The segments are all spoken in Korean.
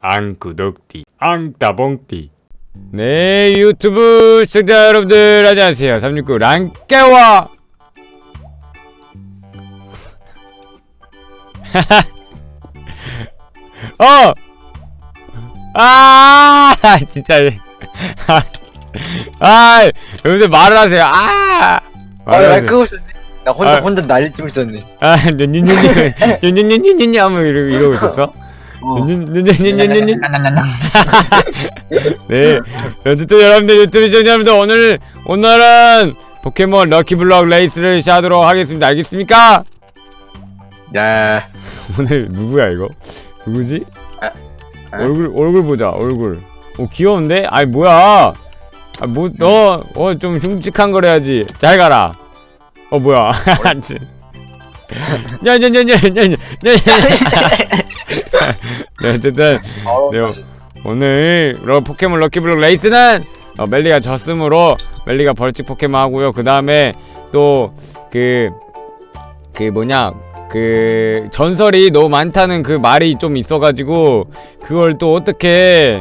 앙구독띠 앙따봉띠 네 유튜브 시청자 여러분들 안녕하세요 369 랑깨와 어! 아 진짜 아 여기서 말을 하세요 아 아, 말을 나 하세요. 끄고 있었네. 나 혼자 아. 혼자 난리 치고 있었네. 아, 뉴뉴뉴뉴뉴 하면 이러고, 이러고 있었어? 뉴뉴뉴뉴뉴뉴. 네. 어쨌든 여러분들 유튜브 시청자 여러분들 오늘, 오늘은 포켓몬 럭키블럭 레이스를 시작하도록 하겠습니다. 알겠습니까? 야, 오늘 누구야, 이거? 누구지? 아, 아. 얼굴, 얼굴 보자, 얼굴. 오, 귀여운데? 아이, 뭐야. 아, 뭐, 너, 어, 좀 흉측한 걸 해야지. 잘 가라. 어, 뭐야. 냐냐냐냐냐냐냐. 네, 어쨌든 어, 네. 오늘 러 포켓몬 럭키블록 레이스는 어, 멜리가 졌으므로 멜리가 벌칙 포켓몬 하고요. 그 다음에 또 그 그 뭐냐 그 전설이 너무 많다는 그 말이 좀 있어가지고 그걸 또 어떻게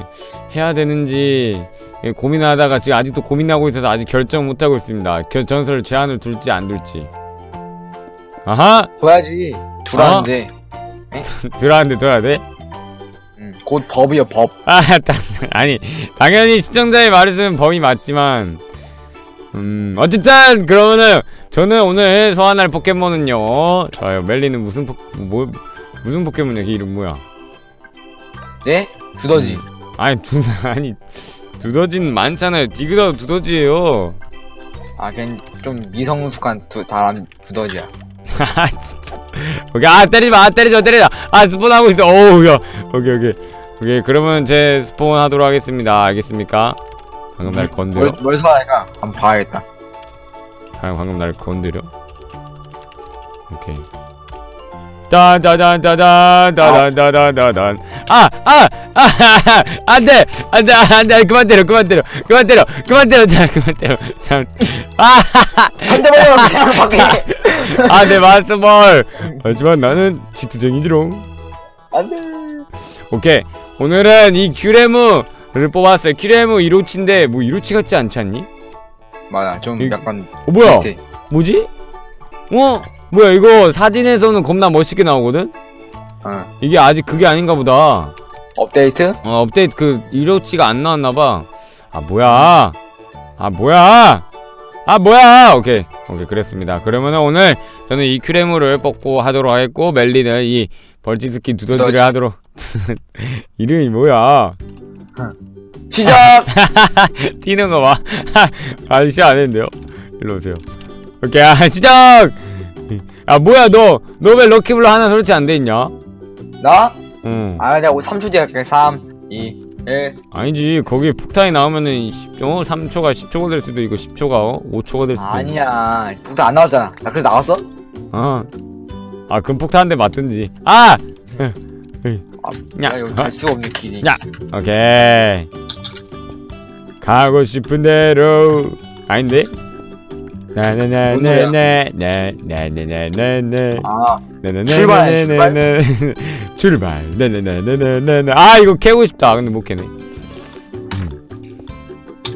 해야 되는지 예, 고민하다가 지금 아직도 고민하고 있어서 아직 결정 못 하고 있습니다. 겨, 전설 제한을 둘지 안 둘지. 아하 둬야지. 두라는데. 들어왔는데 둬야 돼? 응. 곧 법이야 법. 아, 당, 아니 당연히 시청자의 말씀은 범위 맞지만 음 어쨌든 그러면은 저는 오늘 소환할 포켓몬은요 좋아요 멜리는 무슨 포, 뭐 무슨 포켓몬이야 걔 이름 뭐야 네? 두더지. 아니 두 아니 두더지는 많잖아요 디그다 두더지예요 아, 걔는 좀 미성숙한 두 다람 두더지야. 아 진짜 오케이 아 때리지 마 아 때리지 마 때리지 마 아 스폰하고 있어 어우 야 오케이 오케이 오케이 그러면 제 스폰 하도록 하겠습니다 알겠습니까 방금 날 건드려 뭘, 뭘 소화할까? 한번 봐야겠다. 방- 방금 날 건드려? 오케이. 따다다다다다다다다단 아아 아 안돼 안돼 안돼 그만 때려 그만 때려 그만 때려 그만 때려 자 그만 때려 던져버려 그냥 밖에. 마스볼 하지만 나는 치트쟁이지롱 안돼. 오케이 오늘은 이 큐레무를 뽑았어요 큐레무 이로치인데 뭐 이로치 같지 않지 않니? 맞아. 좀 이- 약간 어 뭐야 비슷해. 뭐지? 어 뭐야 이거 사진에서는 겁나 멋있게 나오거든? 어. 이게 아직 그게 아닌가 보다. 업데이트? 어, 업데이트 그 이로치가 안 나왔나 봐. 아, 뭐야? 아, 뭐야? 아, 뭐야? 오케이. 오케이, 그랬습니다. 그러면은 오늘 저는 이 큐레무를 뽑고 하도록 하겠고 멜리는 이 벌지스키 두더지를 두더지. 하도록 이름이 뭐야? 시작. 뛰는 거 봐. 아저씨 안 했는데요. 일로 오세요. 오케이, 아, 시작! 아, 뭐야, 너, 너 왜 럭키블로 하나 설치 안 돼 있냐? 나? 응. 아, 내가 3초 뒤에 할게. 3, 2, 1. 아니지 거기 폭탄이 나오면은 10, 어? 3초가 10초가 될 수도 있고 10초가 어? 5초가 될 수도 있고 아니야. 일단 안 나왔잖아. 나 그래서 나왔어? 어. 아 그럼 폭탄 한 대 맞든지 아! 아, 야, 야, 여기 어? 갈 수가 없네 길이. 야. 오케이 가고 싶은 대로 아닌데? 나나나나나나나나나나나 아, 나나나나나나나. 출발, 출발 나나나나나나나 아 이거 캐고 싶다 근데 못 캐네 음.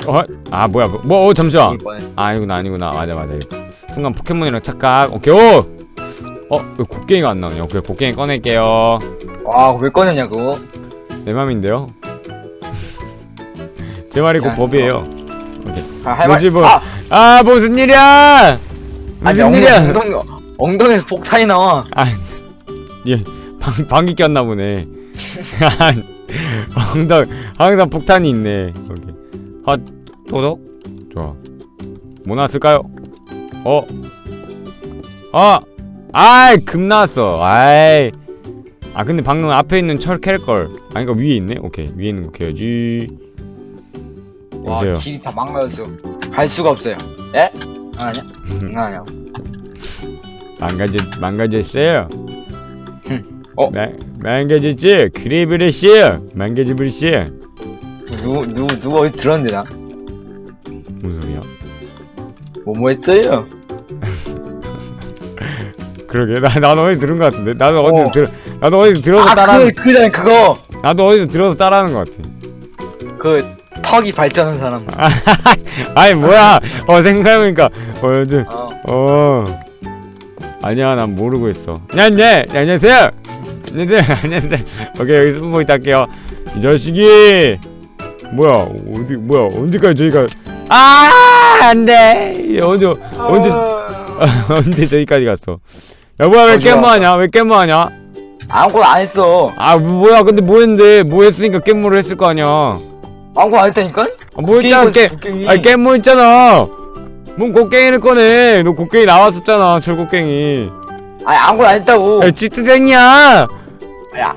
어? 아 뭐야 뭐 어, 잠시만 이번에. 아 이건 아니구나 맞아 맞아 이거. 순간 포켓몬이랑 착각 오케이 오! 어? 왜 곡괭이가 안 나오냐 오케이 곡괭이 꺼낼게요 와, 왜 꺼냈냐 그거? 내 맘인데요 제 말이 곧 야, 법이에요 아, 할 뭐지, 말. 뭐. 아, 아 무슨 일이야? 아니, 무슨 일이야? 엉덩이, 엉덩이에서 폭탄이 나와. 아얘 방귀 꼈나 보네. 엉덩 항상 폭탄이 있네 거기. 아 또덕 좋아. 뭐 나왔을까요? 어? 아! 아이 금 나왔어. 아이. 아 근데 방금 앞에 있는 철 캘 걸. 아니 그니까 위에 있네? 오케이. 위에 있는 거 캐야지 와, 여보세요 길이 다 망가졌어. 갈 수가 없어요. 예? 안 하냐? 안 하냐? 망가졌 망가졌어요 어? 마, 망가졌지 크리브레시 망가져버렸어 누구, 누구, 누구 어디 들었는데, 나? 무슨 소리야 뭐, 뭐 했어요? 그러게 나 나도 어디 들은 것 같은데 나도 어디 어. 들 나도 어디 들어서 아, 따라 그, 그 전에 그거! 나도 어디서 들어서 따라하는 것 같아 그 턱이 발전한 사람. 아니 뭐야. 어 생각해보니까. 어 요즘. 어. 어. 아니야 난 모르고 있어. 네 안녕하세요. 안녕하세요. 안녕하세요. 오케이 여기 숨어 있다 할게요. 이 자식이. 뭐야 어디 뭐야 언제까지 저희가. 아 안돼. 언제 언제 아. 언제 저기까지 갔어? 야 뭐야 왜 어, 좋아. 깻모하냐? 왜 깻모하냐? 아무것도 안 했어. 아 뭐야 근데 뭐 했는데? 뭐 했으니까 깻모를 했을 거 아니야 아무것도 안 했다니까? 아, 뭐 했잖아 깨 곡괭이. 아니 깻모 있잖아 뭔 곡괭이를 꺼내 너 곡괭이 나왔었잖아 철곡괭이 아니 아무것도 안 했다고. 야 찌트쟁이야 야,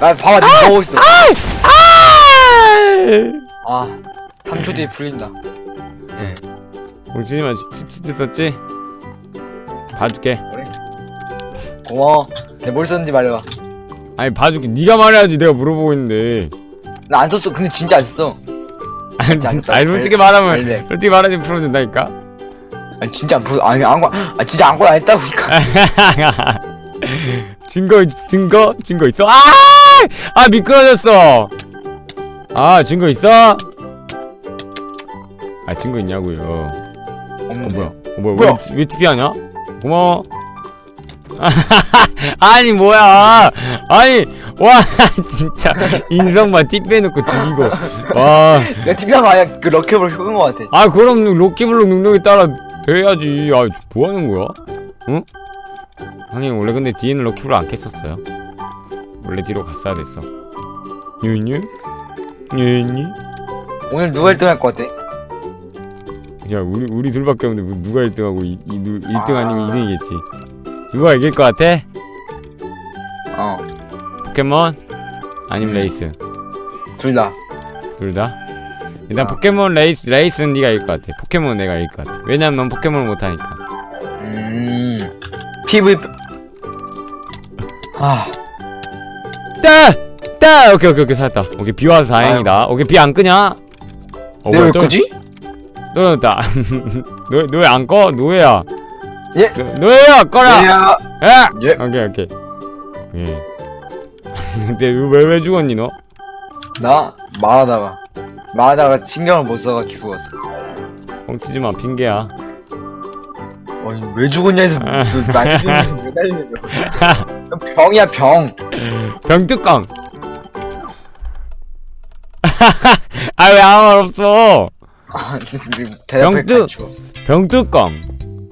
나 봐봐, 니 보고 있어. 아, 3초 뒤에 풀린다. 예. 뭉치지마 치트 썼지? 봐줄게 고마워. 내뭘 썼는지 말해봐. 아니 봐줄게 네가 말해야지 내가 물어보고 있는데 나 안 썼어. 근데 진짜 안 썼어. 아니, 진짜 안 썼다. 아니 솔직히 말하면 원래. 솔직히 말하면 풀어준다니까 아니 진짜 안 풀어. 아니 아무거 아 진짜 아무것도 안 했다고 니까. 증거 증거 증거 있어? 아! 아 미끄러졌어. 아 증거 있어? 아 증거 있냐고요. 어. 뭐야? 어 뭐야? 뭐야? 왜, 왜 TP 하냐? 고마워. 아니 뭐야? 아니 와 진짜 인성만 TP 해놓고 죽이고 와. 내가 아야 그 럭키볼 흑은 것 같아. 아 그럼 로키블록 능력에 따라 돼야지. 아 뭐하는 거야? 응? 형님 원래 근데 뒤에는 로키블록 안 켰었어요. 원래 뒤로 갔어야 됐어. 뉴뉴 뉴뉴. 오늘 누가 1등 할 것 같아? 야 우리 우리 둘밖에 없는데 뭐 누가 1등하고 이, 이 누, 1등 아. 아니면 2등이겠지. 누가 이길 것 같아? 어, 포켓몬 아니면 음. 레이스 둘 다. 둘 다. 일단 아. 포켓몬 레이스 레이스는 네가 이길 것 같아. 포켓몬은 내가 이길 것 같아. 왜냐면 넌 포켓몬을 못 하니까. 음. PVP. 아, 따! 따! 오케이 오케이 오케이 살았다 오케이 비 와서 다행이다 오케이 비 안 끄냐? 어 내가 왜 또- 끄지? 떨어졌다 노, 노예 안 꺼? 노예야 예. 노, 노예야 꺼라 야. 야! 예. 오케이 오케이 예 근데 왜, 왜 죽었니 너? 나 말하다가 말하다가 신경을 못 써가 죽었어. 뻥치지 마 핑계야 아니 왜 죽었냐 해서 아. 난리는 매달리는 거. 병이야 병. 병뚜껑 아 왜 아무 말 없어 아, 병뚜-. 병뚜껑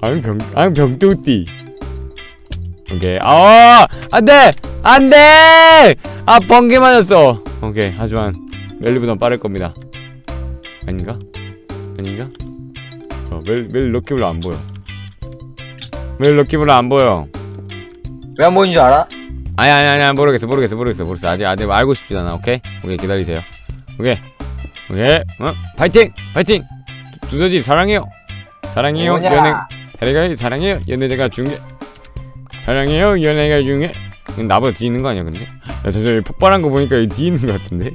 아니 병 아니 병뚜띠 오케이. 아 안 돼! 안 돼! 아 번개 맞았어. 오케이 하지만 멜리보단 빠를 겁니다. 아닌가? 아닌가? 어 멜 멜 럭키블 안 보여. 멜 럭키블 안 보여. 왜 안 보이는 줄 알아? 아니 아니 아니 모르겠어 모르겠어 모르겠어 모르겠어. 아직 아직 알고 싶지 않아. 오케이? 오케이 기다리세요. 오케이. 오케이. 어? 파이팅! 파이팅! 두- 두더지 사랑해요. 사랑해요? 연애 사랑해요 사랑해요? 연애가 중요해 사랑해요? 연애가 이건 나보다 뒤에 있는 거 아니야 근데? 야 잠시만 폭발한 거 보니까 여기 뒤에 있는 거 같은데?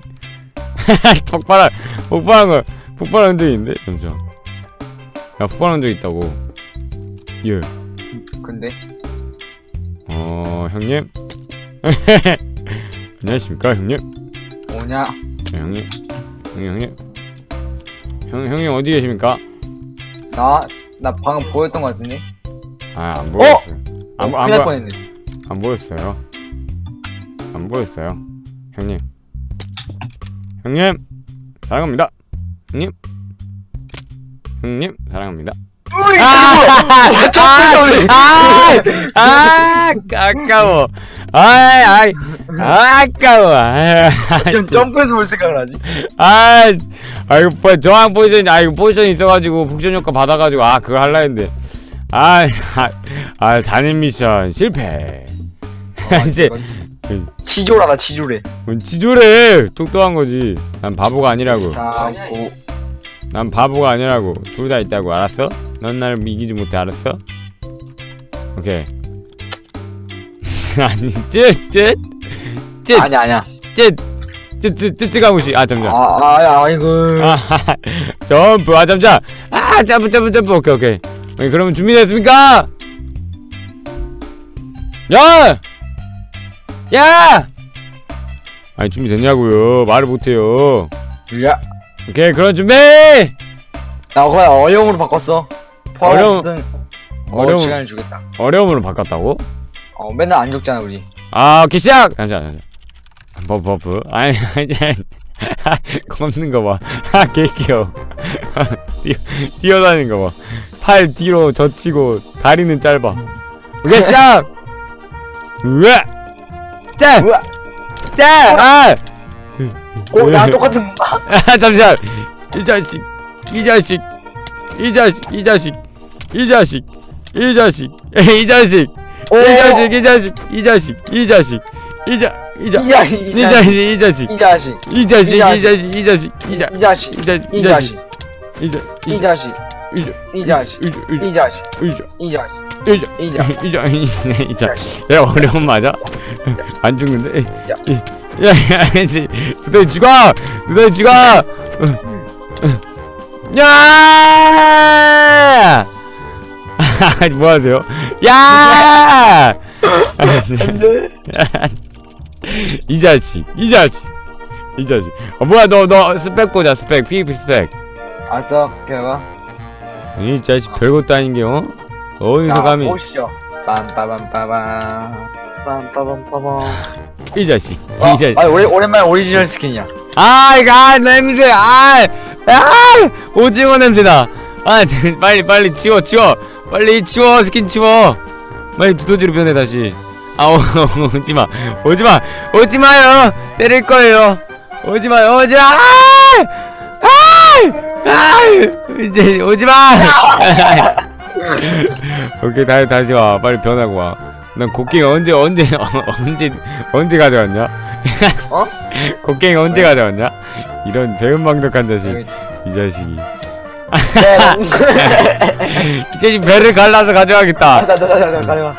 폭발한 폭발한 거 폭발한 적 있는데? 잠시만. 야 폭발한 적 있다고. 예. 근데? 어 형님? 안녕하십니까 형님? 뭐냐? 네, 형님. 형님 형님. 형 형님 어디 계십니까? 나 나 방금 보였던 것 같은데. 아 안 보였어요. 안, 너무 안, 큰일 날 보, 뻔했네. 안 보였어요. 안 보였어요. 형님. 형님. 사랑합니다. 형님. 형님 사랑합니다 아, 아, 아, 아까워. 아까워. 아, 좀 점프해서 볼 생각을 하지. 아, 아 이거 뭐 저항 포지션, 아 이거 포지션 있어가지고 복전 효과 받아가지고 아 그거 할라 했는데, 아, 아, 아 잔인 미션 실패. 이제 치졸하다 치졸해. 뭔 지조래 똑똑한 거지. 난 바보가 아니라고. 3, 5. 난 바보가 아니라고. 둘 다 있다고 알았어? 넌 나를 이기지 못해 알았어? 오케이. 아니 쯧쯧 쯧 아니야 아니야. 쯧쯧쯧쯧 가무시 아 잠시만 아, 아, 아이고. 아 점프 아 잠시만 아 점프 점프 점프 오케이 오케이 오케이 그러면 준비됐습니까? 야! 야! 아니 준비됐냐고요 말을 못해요 야, 오케이 그런 준비 나 그냥 어려움으로 바꿨어. 어려움- 어려움. 어려움- 어려움 시간을 주겠다. 어려움으로 바꿨다고? 어, 맨날 안 죽잖아 우리. 아 오케이 시작! 잠시만 잠시만 버프 버프 아니 아니 걷는 거봐 아 개 귀여워 뛰어, 뛰어다니는 거봐팔 뒤로 젖히고 다리는 짧아 오케이 시작! 으아! 짜! 우와. 짜! 아! 어, 나 똑같은 건가? 아 잠시만 이 자식 이 자식 이 자식 이 자식 이 자식 이 자식 이 자식 오. 이 자식 이 자식 이 자식 이 자식 이 자 이 자 이 자식, 이 자식 이 자식 이 자식, 이 자식 이 자식 이 자식 이 자 이 자식, 이 자식 이 자식, 이 자 이 자식, 이자이 자식, 이이 자식, 자이자이 자식, 이자 이 자식. 이자 이자 야 어려운 맞아? 안 죽는데? 야. 야, 야야지 두더지 죽어 두더지 죽어 야 뭐하세요? 야! 이 자식 이 자식 이 자식 어 뭐야 너 너 스펙 보자 스펙 PVP 스펙 알았어, 기다려봐. 이 자식 별것도 아닌 게 어? 어디서 감히 보시죠. 빰빠밤빠밤. 빰빠밤빠밤. 이 자식 아, 이 자식 아, 오래, 오랜만에 오리지널 스킨이야. 아, 이거, 아, 냄새, 아, 아, 오징어 냄새나. 아, 저, 빨리, 빨리 치워, 치워. 빨리 치워, 스킨 치워. 빨리 두더지로 변해, 다시. 아, 오, 오지 마. 오지 마. 오지 마요. 때릴 거예요. 오지 마요, 오지 마. 아! 아! 아! 이제, 오지 마. 오케이, 다시, 다시 와. 빨리 변하고 와. 난 곡괭이 언제, 언제, 언제, 언제 가져왔냐? 어? 곡괭이 언제 가져왔냐? 이런 배은망덕한 자식 여기. 이 자식이 네. 이 자식 배를 갈라서 가져가겠다 나, 나, 나, 나, 나, 가져가.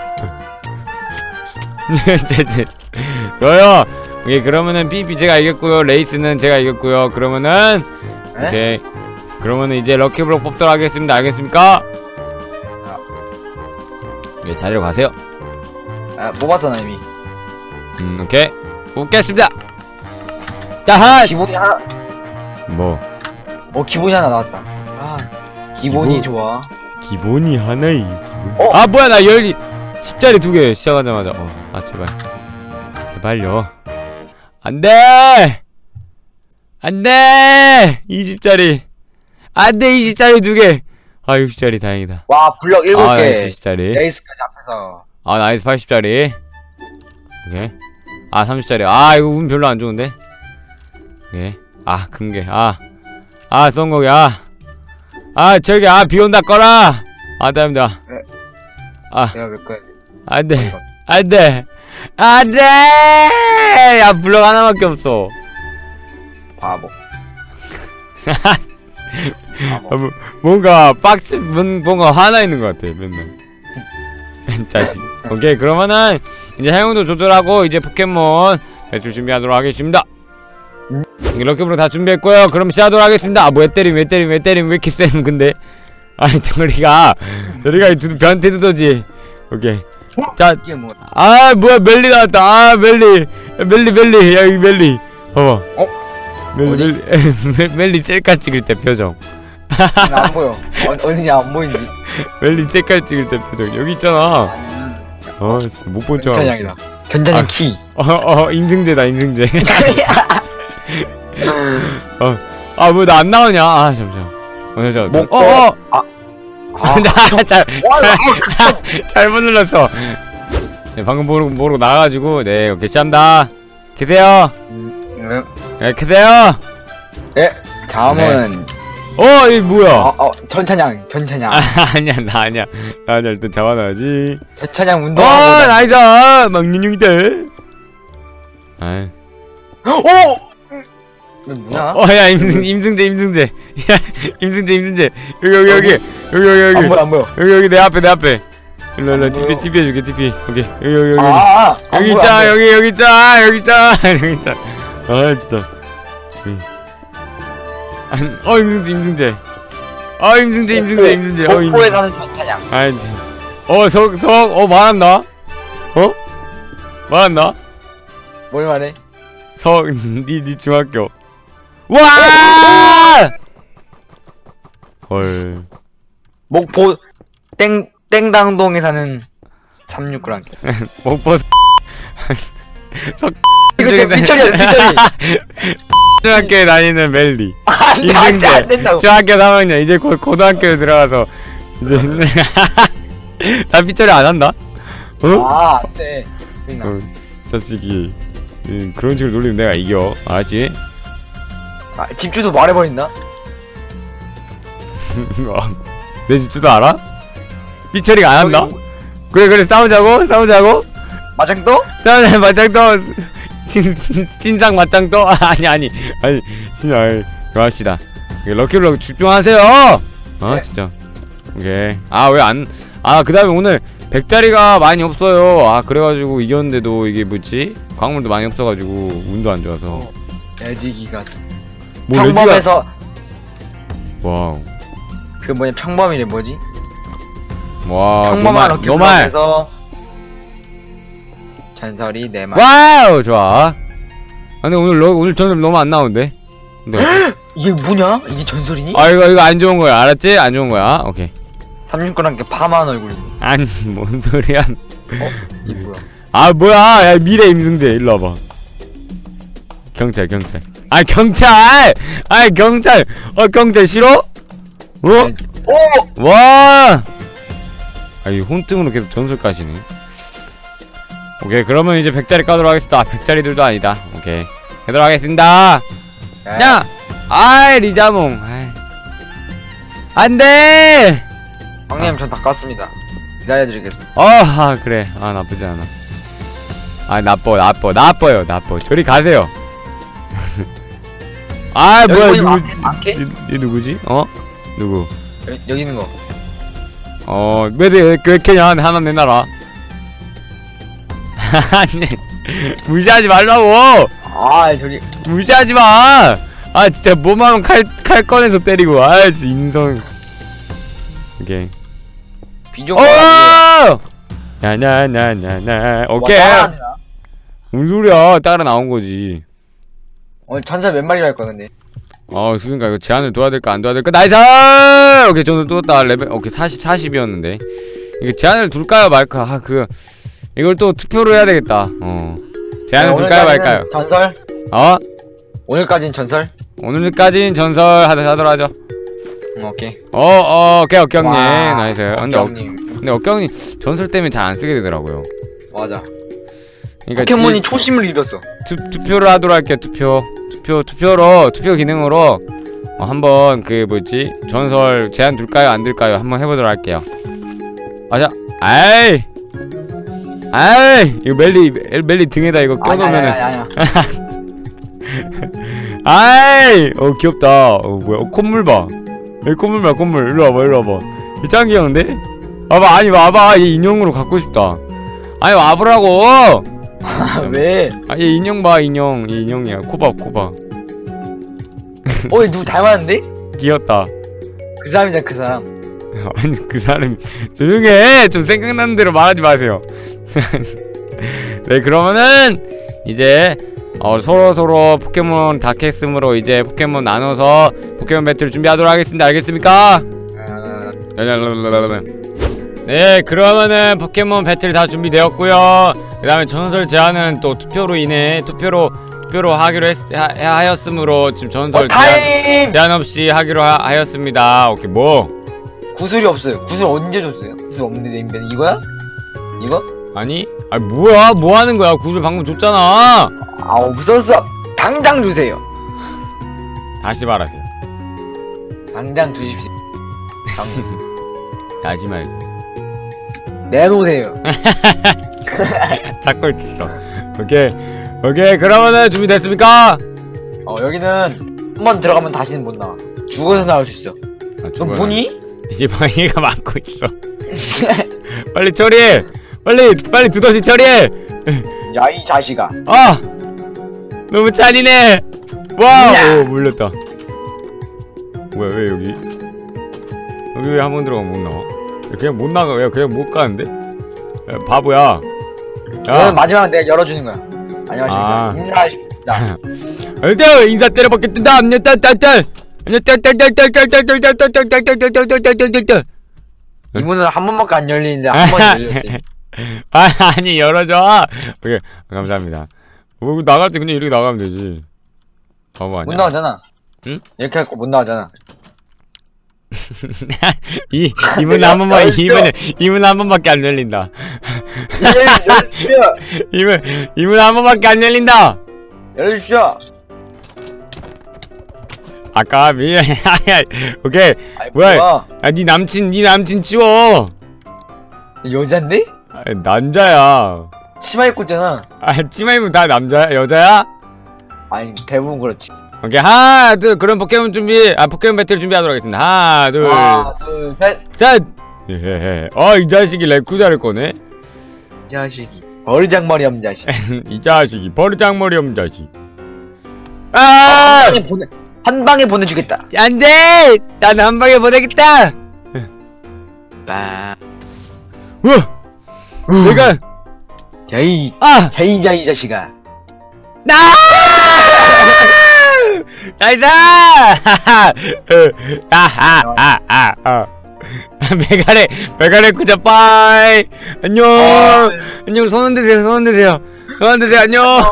쟤쟤 너요 오케이 그러면은 삐삐 제가 이겼고요 레이스는 제가 이겼고요 그러면은 네? 오케이 그러면은 이제 럭키블럭 뽑도록 하겠습니다 알겠습니까? 예 자리로 가세요. 아, 뽑았어, 나 이미. 음 오케이. 뽑겠습니다. 자하 기본이 하나, 뭐? 어, 기본이 하나 나왔다. 아, 기본이 기본? 좋아. 기본이 하나이 기본. 어? 아 뭐야 나 열리 10짜리 두 개 시작하자마자. 어, 아 제발. 제발요. 안 돼! 안 돼! 20짜리. 안 돼 20짜리 두 개 아 60짜리 다행이다. 와, 블럭 일곱 아 개. 70짜리. 레이스까지 앞에서. 아 나이스 80짜리. 오케이. 아 30짜리. 아 이거 운 별로 안 좋은데? 오케이. 아 금괴. 아아 썬거기. 아아 저기 아 비온다. 꺼라. 아 됩니다. 내가 몇 거야? 안돼. 안돼. 안돼! 야 블럭 하나밖에 없어. 바보. 아, 바보. 뭐, 뭔가 박스 뭔- 뭔가 화나 있는 것 같아 맨날. 자식. 오케이 그러면은 이제 사용도 조절하고 이제 포켓몬 배출 준비하도록 하겠습니다. 이렇게 럭키블럭 다 준비했고요. 그럼 시작하도록 하겠습니다. 아, 뭐왜 때림 왜 때림 왜 때림. 왜 이렇게 쌤 근데? 아니 저리가 저리가 두 변태 두더지. 오케이. 자 이게 뭐야? 아 뭐야 멜리 나왔다. 아 멜리. 야, 멜리 멜리. 야 멜리. 봐봐. 어? 멜리? 멜리 멜리 셀카 찍을 때 표정. 나 안 보여. 어, 어디냐, 안 보이지? 멜리 셀카 찍을 때 표정. 여기 있잖아. 어 진짜 못본 척 전장이다. 전장의 아. 키. 어어 임승재다 임승재 아뭐나안 나오냐? 아 잠시만. 어 잠시만 뭐, 어 어! 아, 나잘 와, 아, 잘못 눌렀어. 네 방금 모르고 모르고 나가가지고 네 시작합니다. 계세요. 음, 네 계세요. 예, 다음은 어, 이 뭐야? 어, 어, 전찬양, 전찬양, 아, 아니야, 나 아니야. 나 아니야. 일단 잡아놔야지. 전찬양 어, 운동하고. 나이스! 막년용이다. 아, 오! 이거 뭐야? 어, 야, 임승, 임승재, 임승재. 야, 임승재, 임승재. 여기, 여기, 여기. 여기, 여기, 여기. 안 보여, 안 보여. 여기, 여기, 내 앞에, 내 앞에. 일로, 일로, 안 TP, 보여. TP 해줄게, TP. 오케이. 여기, 여기, 여기. 아, 아, 안 여기 보여, 있자, 보여. 여기, 여기 있자, 여기 있자, 여기 있자. 아, 진짜. 아, 어, 임승재, 임승재. 어, 임승재, 임승재, 임승재. 어, 임승재. 복고에 사는 전찬양. 아니지. 어, 석, 석, 어, 말한다? 어? 말한다? 뭘 말해? 서니니 중학교 와 헐. 목포 땡 땡당동에 사는 369랑 목포 이거 내 삐처리야 삐처리 중학교에 다니는 멜리. 안돼 안돼 안 인생대 된다고. 중학교 3학년. 이제 곧 고등학교에 들어가서 이제 나 삐처리 안 한다? 어? 아 안돼 어, 자식이 음, 그런 식으로 놀리면 내가 이겨. 알았지? 아, 집주도 말해버린다 내 집주도 알아? 삐처리가 안 한다? 여기 그래 그래 싸우자고 싸우자고. 마장도? 싸우자 맞짱떠 신, 신, 신 상 맞짱떠 아니 아니. 아니 신상 아니, 그만합시다. 럭키블럭 집중하세요! 아 네. 진짜. 오케이. 아 왜 안 아 그 다음에 오늘 백자리가 많이 없어요. 아 그래가지고 이겼는데도 이게 뭐지? 광물도 많이 없어가지고 운도 안 좋아서. 애지기가 뭐 레지가 평범해서 와우. 그 뭐냐 평범이래 뭐지? 와 평범한 럭키블럭에서 전설이 네 내말. 와우 좋아. 아 근데 오늘 러, 오늘 저는 너무 안 나오는데? 근데 어떡해? 이게 뭐냐? 이게 전설이니? 아 이거 이거 안 좋은 거야. 알았지? 안 좋은 거야. 오케이. 369랑 파마한 얼굴이. 아니 뭔 소리야. 이 뭐야? 아 뭐야. 야 미래 임승재 일로 와봐. 경찰 경찰. 아 경찰! 아 경찰! 어 경찰 싫어? 어? 오 와! 아, 이 혼증으로 계속 전설 까시네. 오케이, 그러면 이제 100짜리 까도록 하겠습니다. 아, 100짜리들도 아니다. 오케이. 하도록 하겠습니다. 야! 아이, 리자몽. 아이. 안 돼! 형님 전 다 깠습니다 기다려드리겠습니다 어, 아, 그래. 아, 나쁘지 않아. 아, 나빠, 나빠, 나빠요, 나빠. 저리 가세요. 아, 여기 뭐야, 보니 누구, 많게? 많게? 이, 이 누구지? 어? 누구? 여기, 여기 있는 거 어, 왜, 왜, 왜 캐냐? 하나 내놔라. 아니, 무시하지 말라고! 아 저기 무시하지 마! 아, 진짜 뭐만 칼, 칼 꺼내서 때리고, 아, 진짜 인성. 오케이. 비좀 어! 야냐냐냐냐. 오케이. 무슨 소리야? 따라 나온 거지. 오늘 전설 몇 마리로 할 거야 근데 어, 그러니까 이거 제한을 둬야 될까 안 둬야 될까? 나이스! 오케이, 저는 뚫었다. 레벨, 오케이, 40, 40이었는데. 이거 제한을 둘까요 말까? 아, 그, 이걸 또 투표로 해야 되겠다. 어. 제한을 네, 둘까요 오늘까지는 말까요? 전설 어? 오늘까진 전설 오늘까진 전설 하도 하도록 하죠. 응, 오케이 어, 어, 오케이, 억경님. 와, 나이스. 근데, 억, 근데 억경님 전설 때문에 잘 안 쓰게 되더라고요. 맞아 그러니까 포켓몬이 이- 초심을 잃었어 투, 투표를 하도록 할게요. 투표. 투표, 투표로, 투표 기능으로 어, 한번 그 뭐지? 전설 제한 둘까요? 안 둘까요? 한번 해보도록 할게요. 아자, 아이, 아이, 이거 멜리 멜- 멜리 등에다 이거 아니 아니 껴놓으면은, 아니 아니 아이, 어 귀엽다. 어 뭐야? 어, 콧물 봐. 여기 콧물 봐, 콧물. 일로 와봐, 일로 와봐. 이짱 귀여운데? 와봐, 아니 와봐. 얘 인형으로 갖고 싶다. 아니 와보라고. 왜? 아, 얘 인형 봐, 인형. 얘 인형이야. 코봐, 코봐. 어, 얘 누구 닮았는데? 귀엽다. 그 사람이잖아, 그 사람. 아니 그 사람 조용해. 좀 생각나는 대로 말하지 마세요. 네 그러면은 이제 어, 서로 서로 포켓몬 다캐스므로 이제 포켓몬 나눠서 포켓몬 배틀 준비하도록 하겠습니다. 알겠습니까? 어, 네 그러면은 포켓몬 배틀 다 준비되었고요. 그 다음에 전설 제한은 또 투표로 인해 투표로 투표로 하기로 했, 하, 하였으므로 지금 전설 어, 제한, 타임! 제한 없이 하기로 하, 하였습니다. 오케이 뭐 구슬이 없어요. 구슬 언제 줬어요? 구슬 없는데 냉면 이거야? 이거? 아니? 아 뭐야? 뭐 하는 거야? 구슬 방금 줬잖아. 아, 없었어. 당장 주세요. 다시 말하세요. 당장 주십시오. 당장. 다시 말해. 내놓으세요. 자꾸 있어. 오케이. 오케이. 그러면은 준비됐습니까? 어, 여기는 한 번 들어가면 다시는 못 나와. 죽어서 나올 수 있어. 아, 너 죽어요. 보니? 이제 방해가 막고 있어. 빨리 처리해. 빨리 빨리 두더지 처리해. 야, 이 자식아. 아 너무 잔인해. 와. 야. 오 물렸다. 뭐야 왜 여기? 여기 왜 한 번 들어가면 못 나와? 그냥 못 나가. 야 그냥 못 가는데? 야, 바보야. 오늘 마지막 내가 열어주는 거야. 안녕하십니까. 아. 인사하시, 나. 일단 인사 때려박겠다 안녕 딸딸딸 이 문은 한 번밖에 안 열리는데 한 번 열렸지. 아, 아니 열어줘. 오케이 감사합니다. 뭐 나갈 때 그냥 이렇게 나가면 되지. 바보 아니야? 못 나가잖아. 응? 이렇게 갖고 못 나가잖아. 이 이문 한 번만 이문 이문 한 번밖에 안 열린다. 예, 이문 이문 한 번밖에 안 열린다. 열십시오. 아까 미 오케이 아이, 뭐야? 아네 남친 네 남친 치워 여잔데? 아, 남자야 치마 입고 있잖아. 아 치마 입으면 다 남자야 여자야 아니 대부분 그렇지. 오케이 하나 둘 그럼 포켓몬 준비 아 포켓몬 배틀 준비하도록 하겠습니다 하나 하나, 둘, 셋. 둘셋어이 자식이 레쿠자를 꺼네 이 자식이. 버르장머리 없는 자식. 이 자식이 버르장머리 없는 자식 한아 방에 보내. 한 방에 보내주겠다. 안돼 난 한 방에 보내겠다 빠. 우와 내가 야이, 아 야이자 이 자식아. 나! 나이스! 아하하하하 어. 메가레 메가레 쿠자 빠이 안녕 안녕 손 흔드세요 손 흔드세요 손 흔드세요 안녕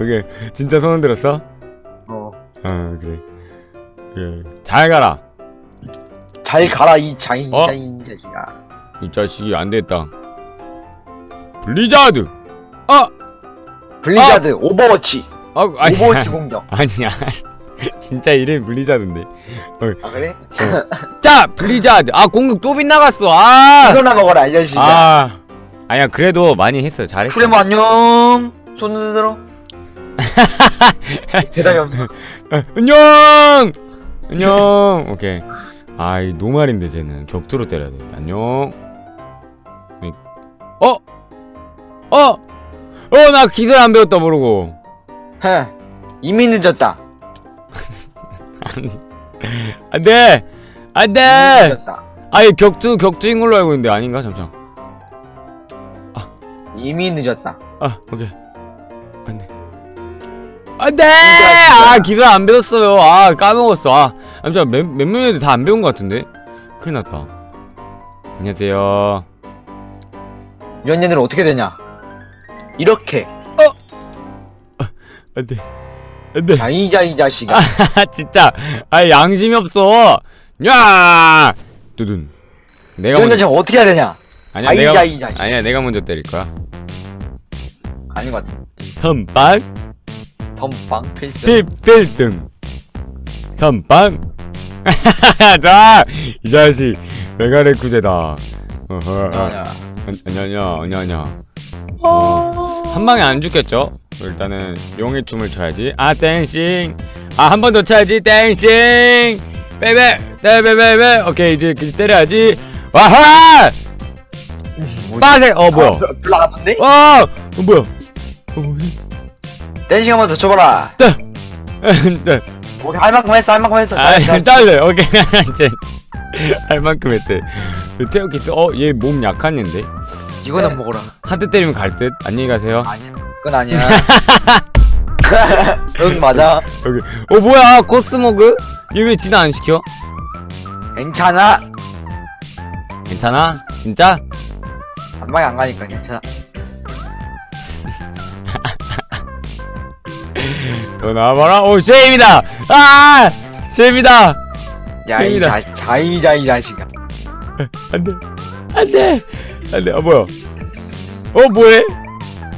오케이 진짜 손 흔들었어? 어. 아 그래 그래 잘 가라 잘 가라 이 자인 어? 자인 자식아. 이 자식이 안 됐다 블리자드 어! 블리자드 오버워치. 어 아니 오버워치 공격. 아니야 진짜 이름이 블리자드인데 아 그래? 자 블리자드 아 공격 또 빗나갔어 아 이거나 먹어라 이 자식아. 아 아니야 그래도 많이 했어요 잘했어 프레모 안녕. 손 들어. 대답이 없네. 아, 안녕 안녕 오케이 아 이 노말인데 쟤는 격투로 때려야 돼 안녕 이- 어? 어? 어 나 기술 안 배웠다 모르고 헤. 이미 늦었다. 안 돼 안돼 이미 늦었다. 아이 격투 격투인 걸로 알고 있는데 아닌가 잠시만 이미 늦었다. 아 오케이 안돼 자식아. 아 기술 안 배웠어요. 아 까먹었어. 아 잠시만 몇, 몇 명인데 다안 배운 것 같은데? 큰일 났다. 안녕하세요. 이런 년들은 어떻게 되냐? 이렇게. 안돼 안돼 자이자 이 자식아. 아 진짜. 아 양심이 없어. 야! 두둔. 내가 이런 먼저 자식 어떻게 해야 되냐? 아니야 자이자 내가 이 자식. 아니야 내가 먼저 때릴 거야. 아닌 것 같아. 선빵 덤빵 필수. 필 필등. 선빵? 자 이 자식 메가레 쿠제다. 어허 아니야. 안녕하냐 안녕하냐. 어, 한 방에 안 죽겠죠? 일단은 용의 춤을 춰야지. 아 땡싱. 아 한 번 더 쳐야지. 땡싱. 빼빼 빼빼빼빼. 오케이 이제 그 때려야지. 와하! 빠세 어 뭐야? 아, 안 아픈데? 어, 어 뭐야? 어 뭐지 댄싱 한번 더 쳐봐라. 네. 오케이 할 만큼 했어 할 만큼 했어. 아 잘, 잘. 딸래 오케이 이제 할 만큼 했대 테오키스 어 얘 몸 약한인데 이거나 먹어라. 한 대 때리면 갈 듯 안녕히 가세요 아니야. 그건 아니야. 응 맞아. 여기 어 뭐야 코스모그 얘 왜 진화 안 시켜 괜찮아. 괜찮아 진짜 한 방에 안 가니까 괜찮아. 너 나와봐라. 오 쉐임이다. 아 쉐임이다. 야이 재밌다. 자 자이자 이 자식아. 안돼. 안돼. 안돼. 아 뭐야? 어 뭐해?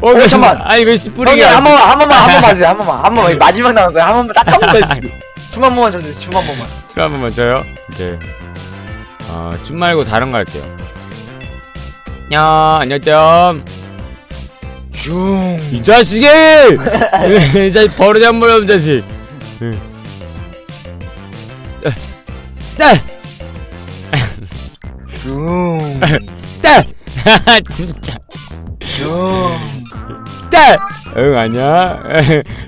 어 왜- 잠깐만. 아니 왜 형님 스프링이 한 번만 한 번만 한 번만 하세요 한 번만. 한 번만. 마지막 남은 거야. 한 번만 딱 한 번만 춤한 번만 쳐주세요 춤한 번만. 춤 한 번만 쳐요? 오케이 어춤 말고 다른 거 할게요. 야 안녕하세요 중. 이 자식이 이 자식 버릇이 한번 없는 자식 딸 중. 딸! 진짜 중. 딸! 응 아니야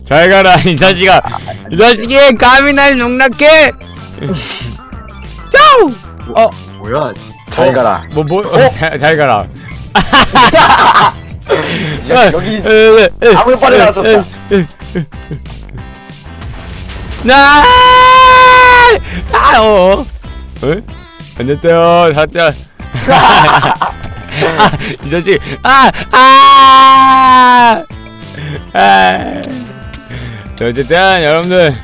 잘 가라 이 자식아 이 자식이 감히 날 농락해 짜우 어 뭐야? 잘 어, 가라. 뭐뭐 어? 잘, 잘 가라 야, 여기 에, 에, 아무리 빨리 나왔었다. 나! 아, 어. 어? 안 됐대요. 다짜. 아, 이 자식. 아, 아! 아. 자, 어쨌든 여러분들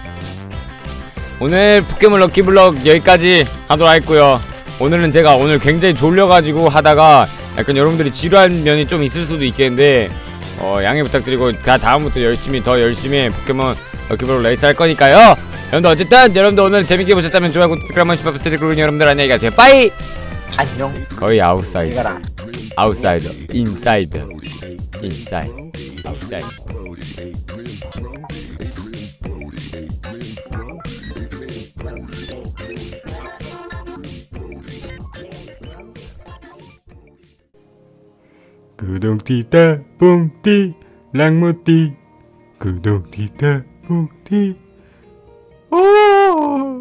오늘 포켓몬 럭키블럭 여기까지 하도록 하겠고요. 오늘은 제가 오늘 굉장히 졸려가지고 하다가 약간 여러분들이 지루한 면이 좀 있을 수도 있겠는데 어, 양해 부탁드리고 다 다음부터 열심히 더 열심히 포켓몬 럭키블럭 레이스 할 거니까요. 여러분들 어쨌든 여러분들 오늘 재밌게 보셨다면 좋아요, 구독, 댓글 한 번씩 부탁드리고 여러분들 안녕히 가세요. 빠이! 안녕. 거의 아웃사이드. 이거라. 아웃사이더. 인사이드. 인사이드. 아웃사이드. 구동띠 따봉띠 랑모띠. 구동띠 따봉띠. 오!